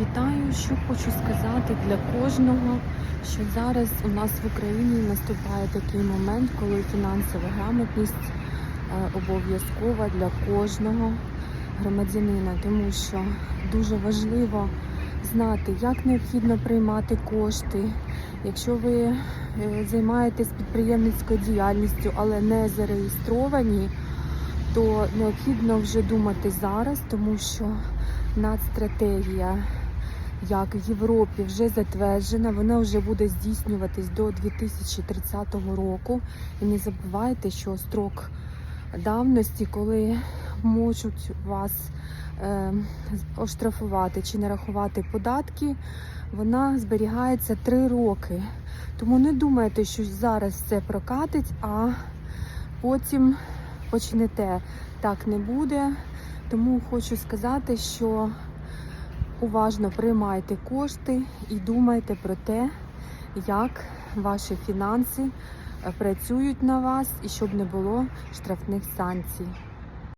Вітаю, що хочу сказати для кожного, що зараз у нас в Україні наступає такий момент, коли фінансова грамотність е, обов'язкова для кожного громадянина, тому що дуже важливо знати, як необхідно приймати кошти. Якщо ви е, займаєтесь підприємницькою діяльністю, але не зареєстровані, то необхідно вже думати зараз, тому що нацстратегія, як в Європі, вже затверджена. Вона вже буде здійснюватись до 2030 року. І не забувайте, що строк давності, коли можуть вас е, оштрафувати чи не рахувати податки, вона зберігається 3 роки. Тому не думайте, що зараз все прокатить, а потім почнете. Так не буде. Тому хочу сказати, що уважно приймайте кошти і думайте про те, як ваші фінанси е, працюють на вас і щоб не було штрафних санкцій.